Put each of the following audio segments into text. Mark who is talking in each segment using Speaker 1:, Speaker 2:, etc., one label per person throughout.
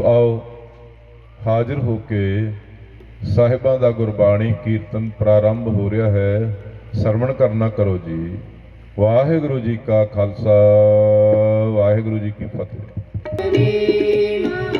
Speaker 1: ਸੋ ਆਓ। ਹਾਜ਼ਰ ਹੋ ਕੇ ਸਾਹਿਬਾਂ ਦਾ ਗੁਰਬਾਣੀ ਕੀਰਤਨ ਪ੍ਰਾਰੰਭ ਹੋ ਰਿਹਾ ਹੈ। ਸਰਵਣ ਕਰਨਾ ਕਰੋ ਜੀ। ਵਾਹਿਗੁਰੂ ਜੀ ਕਾ ਖਾਲਸਾ। ਵਾਹਿਗੁਰੂ ਜੀ ਕੀ ਫਤਿਹ।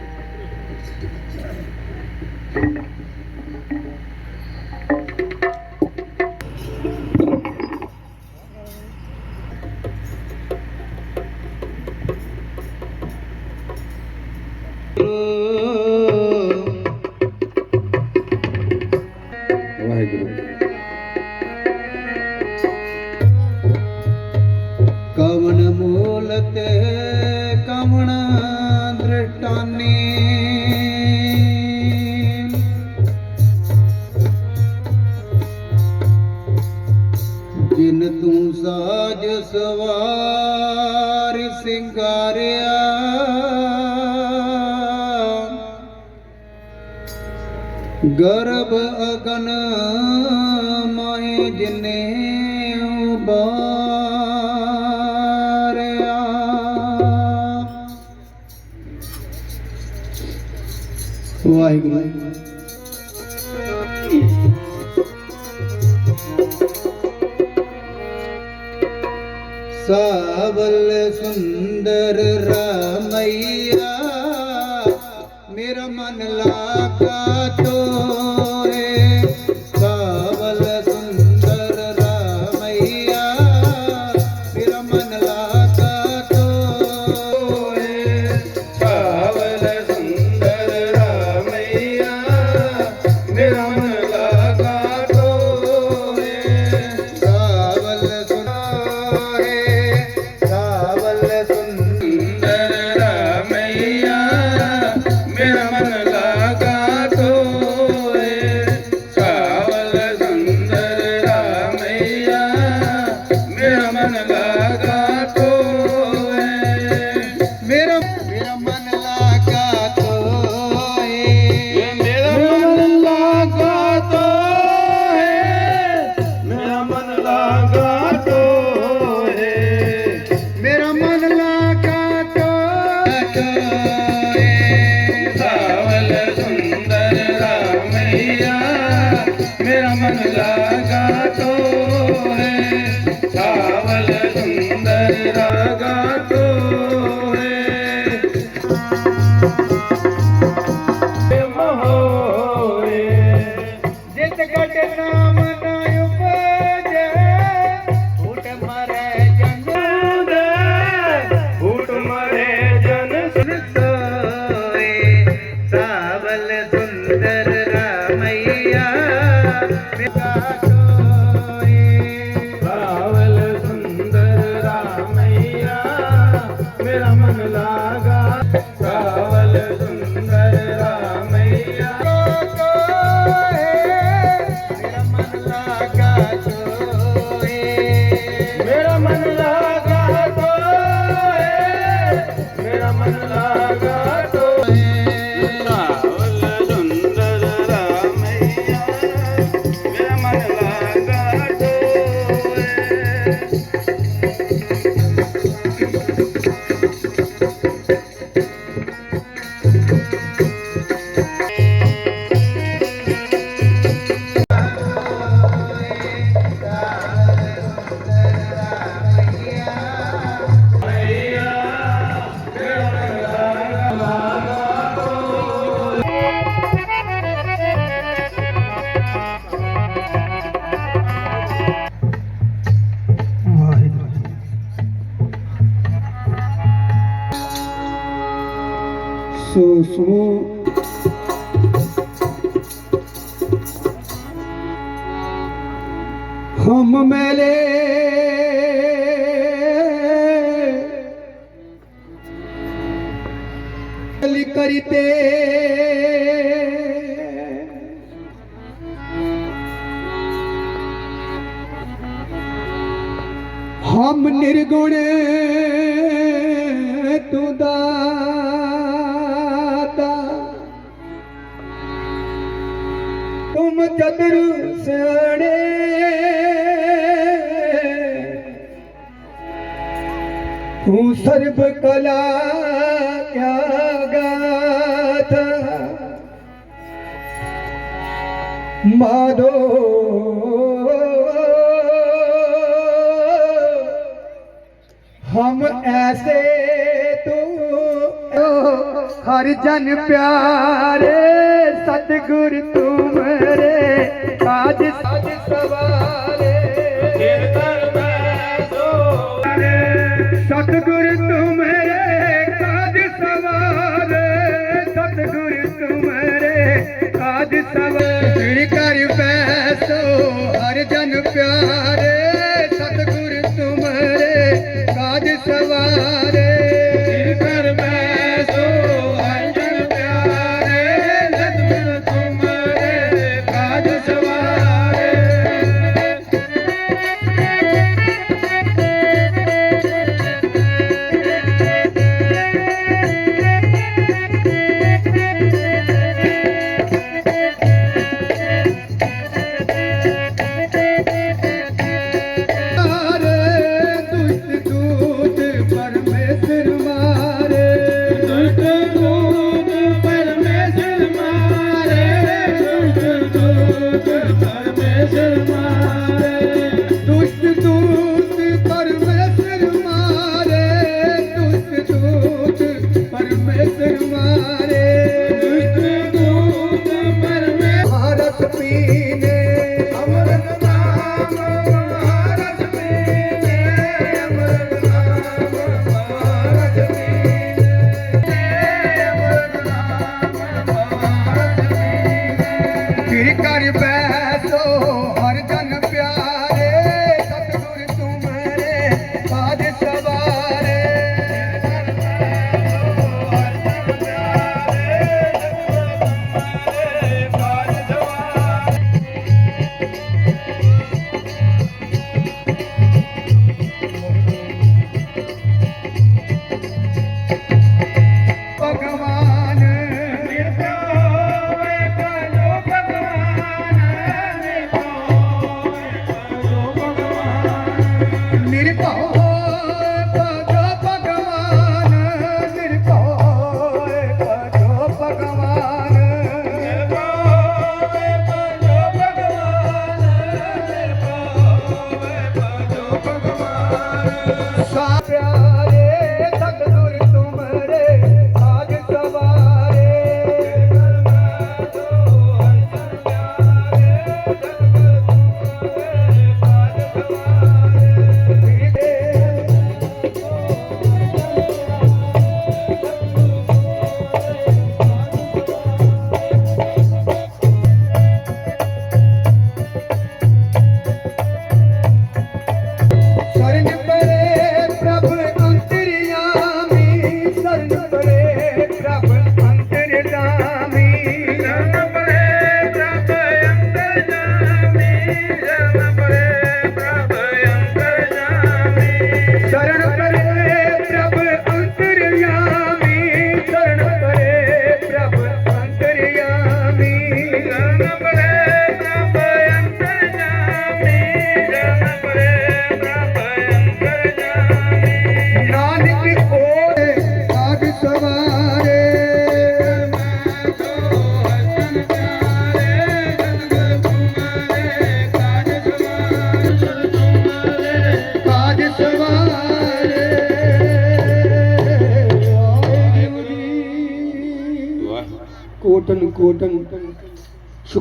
Speaker 2: ਜਿਨ ਤੂੰ ਸਾਜ ਸਵਾਰ ਸਿੰਗਾਰਿਆ। ਗਰਭ ਅਗਨ ਮਾਏ ਜਿਨੇ ਉਬਾਰਿਆ। ਵਾਹਿਗੁਰੂ।
Speaker 3: காவல் சுந்தர ராமையா மேரா மன் லாகா रागा तो ਮਿਲੇ ਕਰੀ ਤੇ सर्व कला क्या गाथा माधो हम ऐसे तू हर जन प्यारे सतगुर तुम रे आज सज सवारे सतगुर ਦਿੱਤਾ ਸ੍ਰੀ ਕਰ ਪੈਸੋ ਹਰ ਜਾ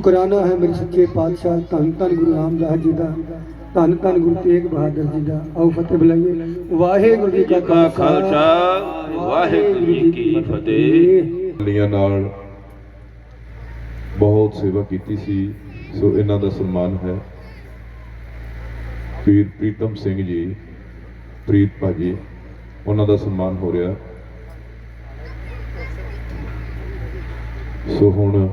Speaker 3: ਸ਼ੁਕਰਾਨਾ ਹੈ ਮੇਰੇ ਸੱਚੇ ਪਾਤਸ਼ਾਹ ਧੰਨ ਧੰਨ ਗੁਰੂ ਰਾਮਦਾਸ ਜੀ ਦਾ ਧੰਨ ਧੰਨ ਗੁਰੂ ਤੇਗ ਬਹਾਦਰ ਜੀ ਦਾ। ਆਓ ਫਤਿਹ ਬੁਲਾਈਏ। ਵਾਹਿਗੁਰੂ ਜੀ ਕਾ
Speaker 4: ਖਾਲਸਾ ਵਾਹਿਗੁਰੂ ਜੀ ਕੀ ਫਤਿਹ।
Speaker 5: ਲੀਆਂ ਨਾਲ ਬਹੁਤ ਸੇਵਾ ਕੀਤੀ ਸੀ ਸੋ ਇਹਨਾਂ ਦਾ ਸਨਮਾਨ ਹੈ। ਫਿਰ ਪ੍ਰੀਤਮ ਸਿੰਘ ਜੀ ਪ੍ਰੀਤ ਭਾਜੀ ਉਹਨਾਂ ਦਾ ਸਨਮਾਨ ਹੋ ਰਿਹਾ। ਸੋ ਹੁਣ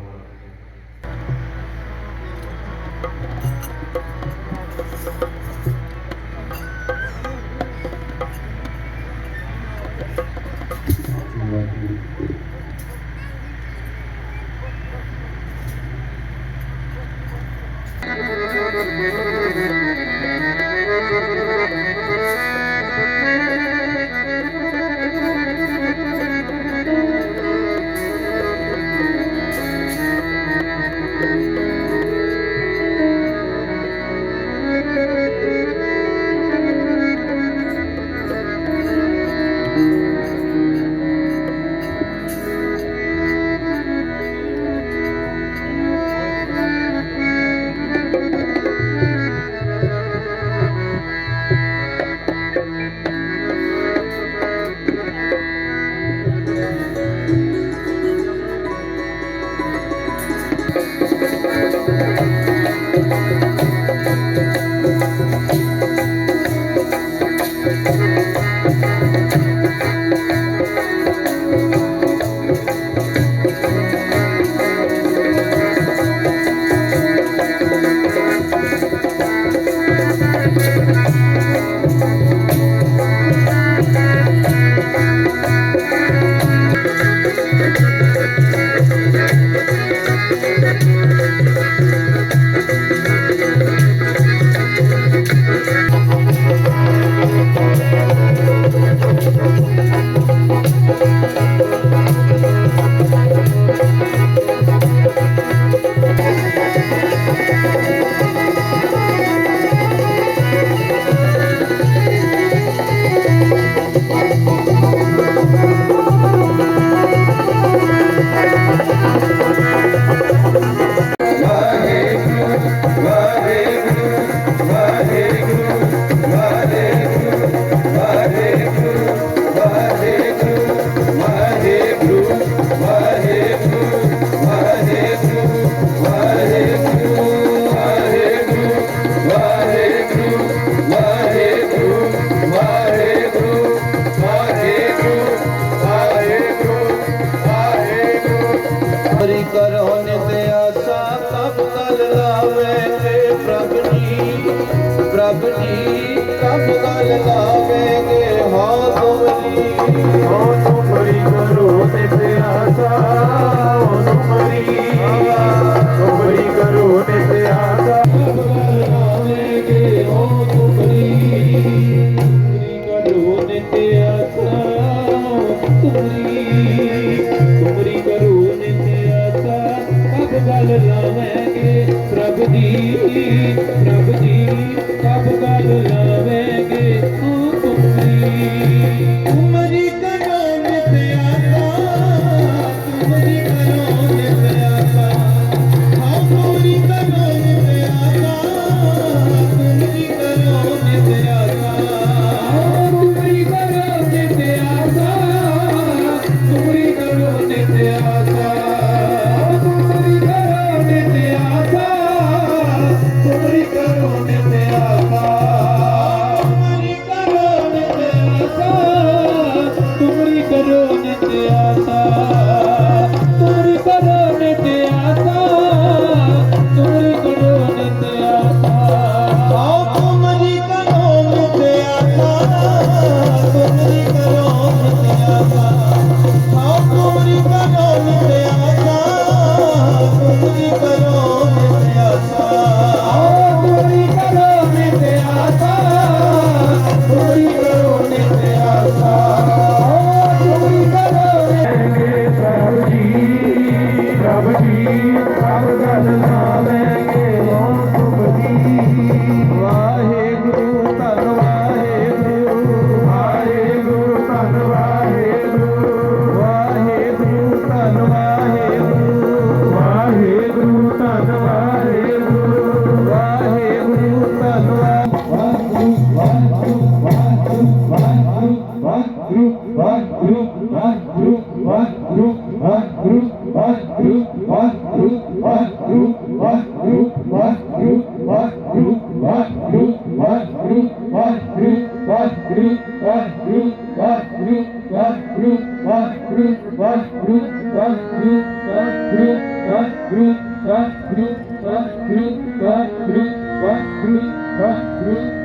Speaker 4: ਤੇ ਆਸਾ।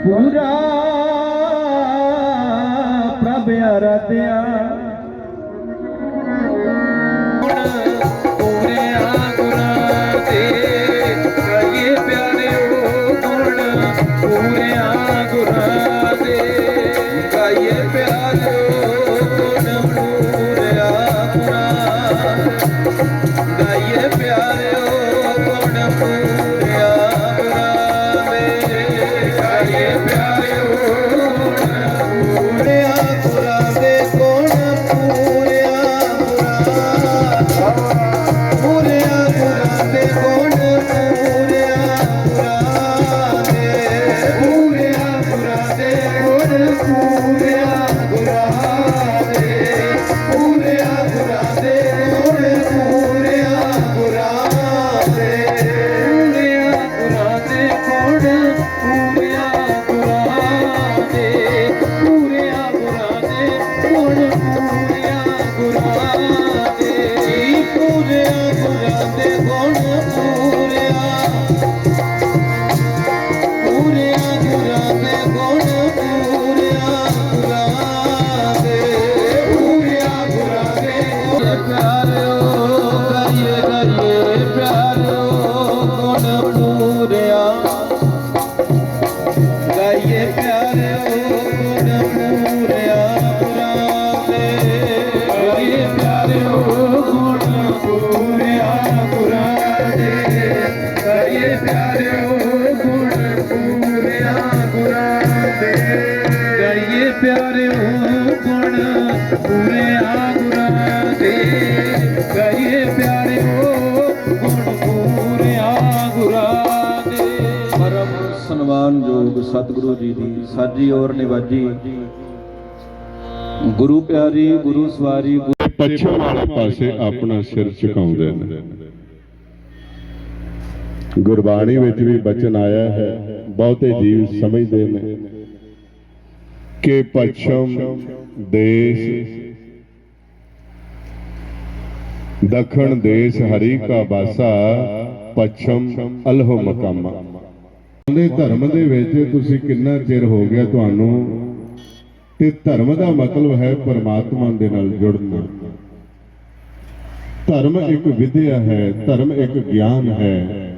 Speaker 5: ਪੂਰਾ ਪ੍ਰਭ ਆਰਾਧਿਆ
Speaker 6: ਸਨਮਾਨਯੋਗ ਸਤਿਗੁਰੂ ਜੀ ਦੀ ਸਾਜੀ ਔਰ ਨਿਵਾਜੀ। ਗੁਰੂ ਪਿਆਰੀ, ਗੁਰੂ ਸਵਾਰੀ
Speaker 7: ਪੱਛਮ ਵਾਲੇ ਪਾਸੇ ਆਪਣਾ ਸਿਰ ਝੁਕਾਉਂਦੇ ਨੇ। ਗੁਰਬਾਣੀ ਵਿੱਚ ਵੀ ਬਚਨ ਆਇਆ ਹੈ, ਬਹੁਤੇ ਜੀਵ ਸਮਝਦੇ ਨੇ ਕਿ ਪੱਛਮ ਦੇਸ਼, ਦਖਣ ਦੇਸ਼ ਹਰੀ ਕਾ ਬਾਸਾ, ਪੱਛਮ ਅਲਹੁ ਮਕਾਮਾ। ਦੇ ਧਰਮ ਦੇ ਵਿੱਚ ਤੁਸੀਂ ਕਿੰਨਾ ਚਿਰ ਹੋ ਗਿਆ ਤੁਹਾਨੂੰ? ਤੇ ਧਰਮ ਦਾ ਮਤਲਬ ਹੈ ਪਰਮਾਤਮਾ ਦੇ ਨਾਲ ਜੁੜਨਾ। ਧਰਮ ਇੱਕ ਵਿਦਿਆ ਹੈ, ਧਰਮ ਇੱਕ ਗਿਆਨ ਹੈ,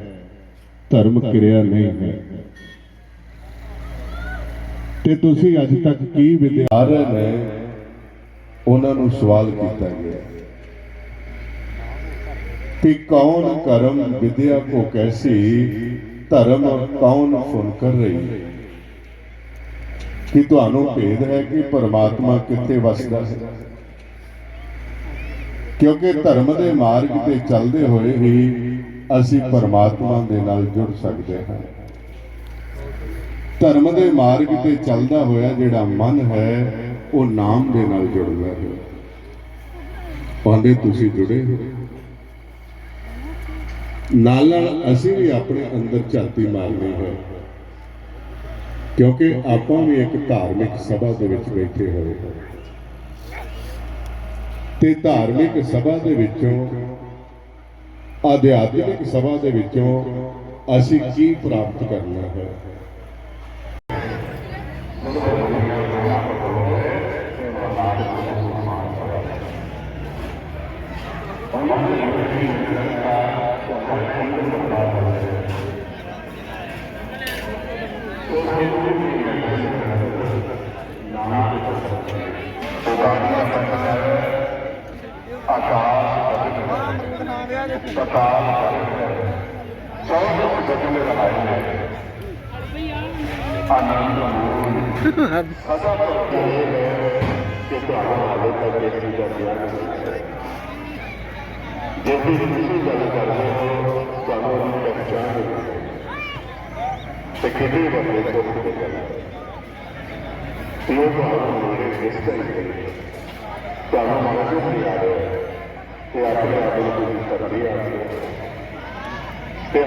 Speaker 7: ਧਰਮ ਕਿਰਿਆ ਨਹੀਂ ਹੈ। ਤੇ ਤੁਸੀਂ ਅੱਜ ਤੱਕ ਕੀ ਵਿਦਿਆ ਰਹੇ ਨੇ? ਉਹਨਾਂ ਨੂੰ ਸਵਾਲ ਕੀਤਾ ਗਿਆ। ਕਿ ਕੌਣ ਕਰਮ ਵਿਦਿਆ ਕੋ ਕੈਸੀ ਧਰਮ ਕੌਣ ਸੁਣ ਕਰ ਰਹੀ? ਕਿ ਤੁਹਾਨੂੰ ਭੇਦ ਹੈ ਕਿ ਪਰਮਾਤਮਾ ਕਿੱਥੇ ਵਸਦਾ ਹੈ? ਕਿਉਂਕਿ ਧਰਮ ਦੇ ਮਾਰਗ ਤੇ ਚੱਲਦੇ ਹੋਏ ਹੀ ਅਸੀਂ ਪਰਮਾਤਮਾ ਦੇ ਨਾਲ ਜੁੜ ਸਕਦੇ ਹਾਂ। ਧਰਮ ਦੇ ਮਾਰਗ ਤੇ ਚੱਲਦਾ ਹੋਇਆ ਜਿਹੜਾ ਮਨ ਹੈ, ਉਹ ਨਾਮ ਦੇ ਨਾਲ ਜੁੜਦਾ ਹੈ। ਪਾਉਂਦੇ ਤੁਸੀਂ ਜੁੜੇ ਹੋ? ਨਾਲ ਨਾਲ ਅਸੀਂ ਵੀ ਆਪਣੇ ਅੰਦਰ ਝਾਤੀ ਮਾਰਨੀ ਹੈ। ਕਿਉਂਕਿ ਆਪਾਂ ਵੀ ਇੱਕ ਧਾਰਮਿਕ ਸਭਾ ਦੇ ਵਿੱਚ ਬੈਠੇ ਹੋਏ ਹਾਂ। ਤੇ ਧਾਰਮਿਕ ਸਭਾ ਦੇ ਵਿੱਚੋਂ, ਅਧਿਆਤਮਿਕ ਸਭਾ ਦੇ ਵਿੱਚੋਂ ਅਸੀਂ ਕੀ ਪ੍ਰਾਪਤ ਕਰਨਾ ਹੈ?
Speaker 8: तथा चौदह गज़ल रहाइले आनंद सदा जैसे किसी गल करने कानून पहचान तो किसी बंदे को ये भाव हमारे रिश्ते ही नहीं क्या हमारा जो याद है ਤੇ ਆਪਣੇ ਆਪ ਨੂੰ ਤੁਸੀਂ ਕਰਦੇ ਆ ਤੇ